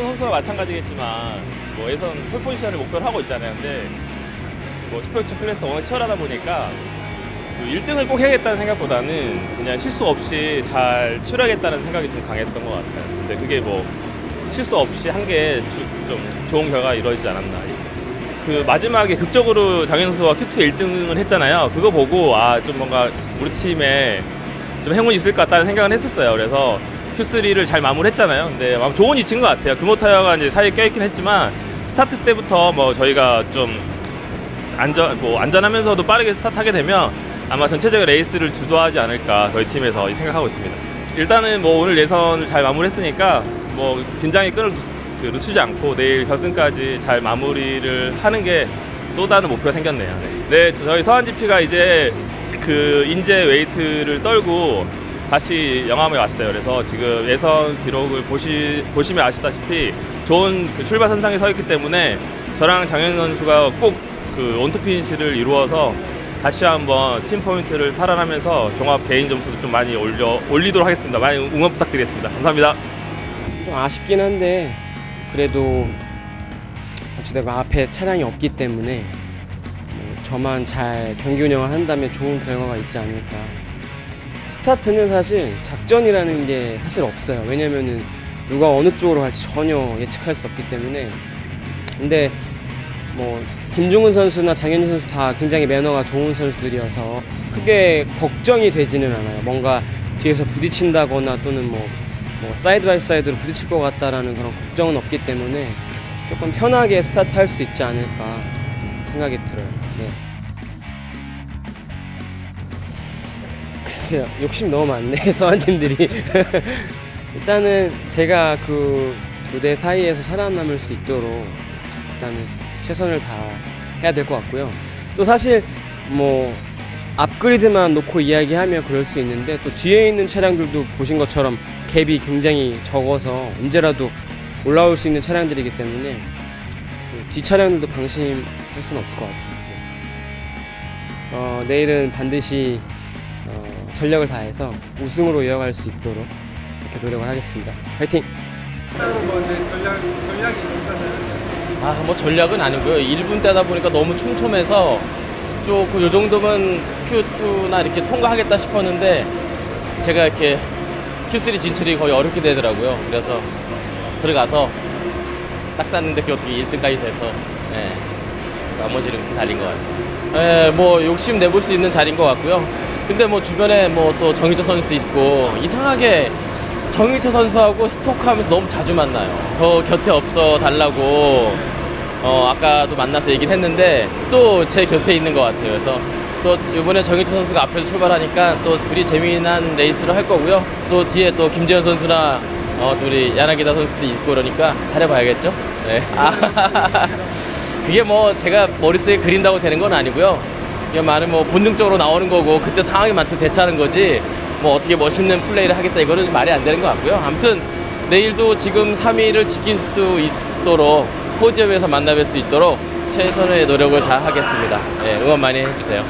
마찬가지겠지만 뭐 예선 폴 포지션을 목표로 하고 있잖아요. 근데 뭐 슈퍼유처 클래스 워낙 치열하다 보니까 그 1등을 꼭 해야겠다는 생각보다는 그냥 실수 없이 잘 치러야겠다는 생각이 좀 강했던 것 같아요. 근데 그게 뭐 실수 없이 한 게 좀 좋은 결과가 이루어지지 않았나. 그 마지막에 극적으로 장현 선수가 큐트 1등을 했잖아요. 그거 보고 아 좀 뭔가 우리 팀에 좀 행운이 있을 것 같다는 생각은 했었어요. 그래서 Q3를 잘 마무리했잖아요. 근데 좋은 위치인 것 같아요. 금호 타이어가 이제 사이에 껴있긴 했지만 스타트 때부터 뭐 저희가 좀 안전 뭐 안전하면서도 빠르게 스타트하게 되면 아마 전체적인 레이스를 주도하지 않을까 저희 팀에서 이 생각하고 있습니다. 일단은 뭐 오늘 예선을 잘 마무리했으니까 뭐 긴장의 끈을 놓- 그 놓치지 않고 내일 결승까지 잘 마무리를 하는 게 또 다른 목표가 생겼네요. 네, 네 저희 서한 GP가 이제 그 인제 웨이트를 떨고 다시 영암에 왔어요. 그래서 지금 예선 기록을 보시 보시면 아시다시피 좋은 그 출발 선상에 서 있기 때문에 저랑 장현 선수가 꼭그 원투피니시를 이루어서 다시 한번 팀 포인트를 탈환하면서 종합 개인 점수도 좀 많이 올려 올리도록 하겠습니다. 많이 응원 부탁드리겠습니다. 감사합니다. 좀 아쉽긴 한데 그래도 어찌되고 앞에 차량이 없기 때문에 뭐 저만 잘 경기 운영을 한다면 좋은 결과가 있지 않을까. 스타트는 사실 작전이라는 게 사실 없어요. 왜냐면은 누가 어느 쪽으로 갈지 전혀 예측할 수 없기 때문에. 근데 뭐 김중훈 선수나 장현희 선수 다 굉장히 매너가 좋은 선수들이어서 크게 걱정이 되지는 않아요. 뭔가 뒤에서 부딪힌다거나 또는 뭐, 뭐 사이드 바이 사이드로 부딪힐 것 같다라는 그런 걱정은 없기 때문에 조금 편하게 스타트 할 수 있지 않을까 생각이 들어요. 네. 글쎄요, 욕심 너무 많네, 서한팀들이. 일단은 제가 그 두 대 사이에서 살아남을 수 있도록 일단은 최선을 다 해야 될 것 같고요. 또 사실 뭐 앞그리드만 놓고 이야기하면 그럴 수 있는데 또 뒤에 있는 차량들도 보신 것처럼 갭이 굉장히 적어서 언제라도 올라올 수 있는 차량들이기 때문에 그뒤 차량들도 방심할 수는 없을 것 같아요. 네. 어, 내일은 반드시 어, 전력을 다해서 우승으로 이어갈 수 있도록 이렇게 노력을 하겠습니다. 화이팅! 뭐. 아, 뭐 전략은 아니고요. 1분 때다 보니까 너무 촘촘해서 조금 요 정도면 Q2나 이렇게 통과하겠다 싶었는데 제가 이렇게 Q3 진출이 거의 어렵게 되더라고요. 그래서 들어가서 딱 쌌는데 그게 어떻게 1등까지 돼서 예, 나머지는 이렇게 달린 것 같아요. 예, 뭐 욕심 내볼 수 있는 자리인 것 같고요. 근데 뭐 주변에 뭐 또 정희철 선수도 있고 이상하게 정희철 선수하고 스토크하면서 너무 자주 만나요. 더 곁에 없어 달라고 어 아까도 만나서 얘기를 했는데 또 제 곁에 있는 것 같아요. 그래서 또 이번에 정희철 선수가 앞에서 출발하니까 또 둘이 재미난 레이스를 할 거고요. 또 뒤에 또 김재현 선수나 어, 또 우리 야나기다 선수도 있고 그러니까 잘해봐야겠죠. 네. 아, 그게 뭐 제가 머릿속에 그린다고 되는 건 아니고요. 이게 말은 뭐 본능적으로 나오는 거고 그때 상황에 맞춰 대처하는 거지 뭐 어떻게 멋있는 플레이를 하겠다 이거는 좀 말이 안 되는 것 같고요. 아무튼 내일도 지금 3위를 지킬 수 있도록 포디움에서 만나뵐 수 있도록 최선의 노력을 다 하겠습니다. 예, 응원 많이 해주세요.